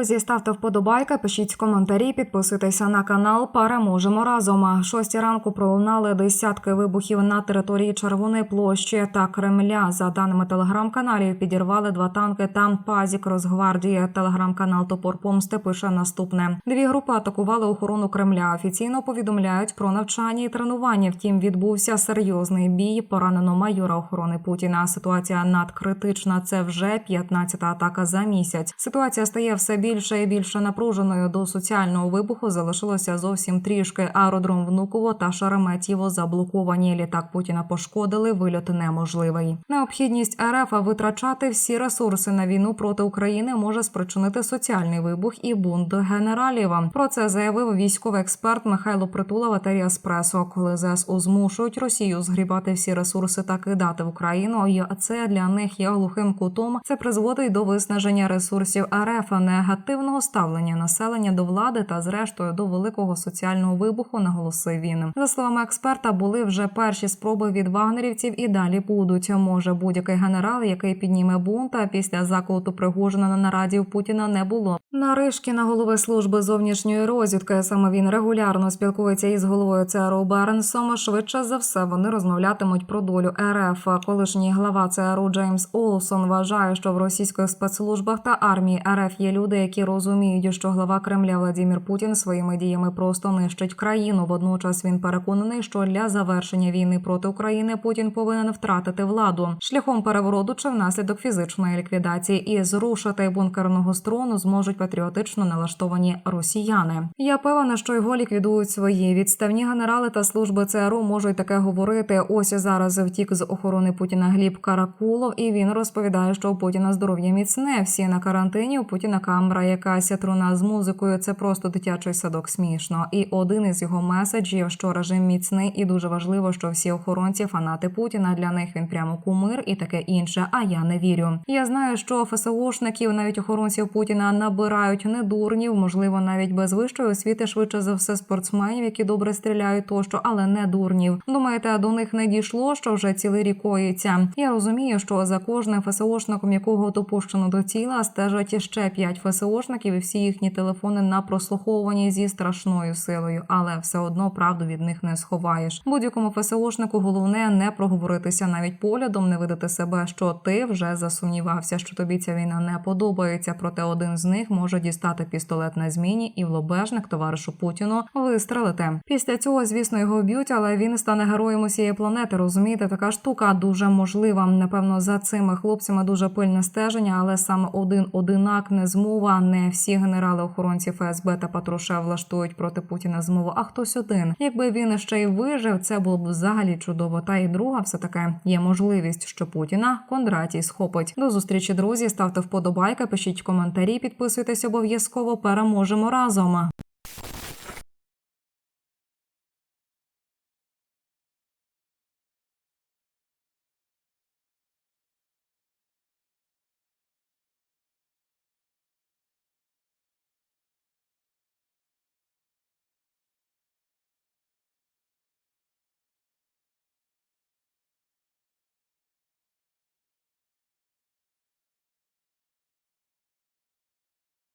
Друзі, ставте вподобайки, пишіть коментарі, підписуйтеся на канал. Переможемо разом. Шості ранку пролунали десятки вибухів на території Червоної площі та Кремля. За даними телеграм-каналів, підірвали два танки та пазік Росгвардії. Телеграм-канал Топор Помсти пише наступне: дві групи атакували охорону Кремля. Офіційно повідомляють про навчання і тренування. Втім, відбувся серйозний бій. Поранено майора охорони Путіна. Ситуація надкритична. Це вже 15-та атака за місяць. Ситуація стає все більше і більше напруженою. До соціального вибуху залишилося зовсім трішки. Аеродром Внуково та Шереметьєво заблоковані. Літак Путіна пошкодили. Вильот неможливий. Необхідність РФ витрачати всі ресурси на війну проти України може спричинити соціальний вибух і бунт генералів. Про це заявив військовий експерт Михайло Притула в етері Еспресо. Коли ЗСУ змушують Росію згрібати всі ресурси та кидати в Україну, і це для них є глухим кутом. Це призводить до виснаження ресурсів РФ, негативного ставлення населення до влади та, зрештою, до великого соціального вибуху. Наголосив він. За словами експерта, були вже перші спроби від вагнерівців і далі будуть. Може будь-який генерал, який підніме бунт, а після заколоту Пригожина на нараді у Путіна не було. Наришкіна голови служби зовнішньої розвідки. Саме він регулярно спілкується із головою ЦРУ Баренсом. Швидше за все вони розмовлятимуть про долю РФ. Колишній глава ЦРУ Джеймс Олсон вважає, що в російських спецслужбах та армії РФ є люди, які розуміють, що глава Кремля Владимир Путін своїми діями просто нищить країну. Водночас він переконаний, що для завершення війни проти України Путін повинен втратити владу шляхом перевороту чи внаслідок фізичної ліквідації і зрушити бункерного строну зможуть патріотично налаштовані росіяни. Я певна, що його ліквідують свої відставні генерали та служби ЦРУ можуть таке говорити. Ось зараз втік з охорони Путіна Гліб Каракулов, і він розповідає, що у Путіна здоров'я міцне. Всі на карантині. У Путіна камера, якась труна з музикою. Це просто дитячий садок смішно. І один із його меседжів, що режим міцний, і дуже важливо, що всі охоронці фанати Путіна. Для них він прямо кумир і таке інше. А я не вірю. Я знаю, що ФСОшників, навіть охоронців Путіна, набирають не дурнів, можливо, навіть без вищої освіти, швидше за все, спортсменів, які добре стріляють тощо, але не дурнів. Думаєте, до них не дійшло, що вже цілий рік коїться? Я розумію, що за кожним ФСОшником, якого допущено до тіла, стежать ще п'ять ФСОшників, і всі їхні телефони на прослуховуванні зі страшною силою, але все одно правду від них не сховаєш. Будь-якому ФСОшнику головне не проговоритися навіть поглядом, не видати себе, що ти вже засумнівався, що тобі ця війна не подобається. Проте один з них може дістати пістолет на зміні і в лобежник товаришу Путіну вистрелити. Після цього, звісно, його б'ють, але він стане героєм усієї планети. Розумієте, така штука дуже можлива. Напевно, за цими хлопцями дуже пильне стеження, але саме один одинак не змова. Не всі генерали охоронці ФСБ та Патруша влаштують проти Путіна змову, а хтось один. Якби він ще й вижив, це було б взагалі чудово. Та і друга, все таки є можливість, що Путіна Кондратій схопить. До зустрічі, друзі. Ставте вподобайки, пишіть коментарі, підписуйтесь обов'язково. Переможемо разом.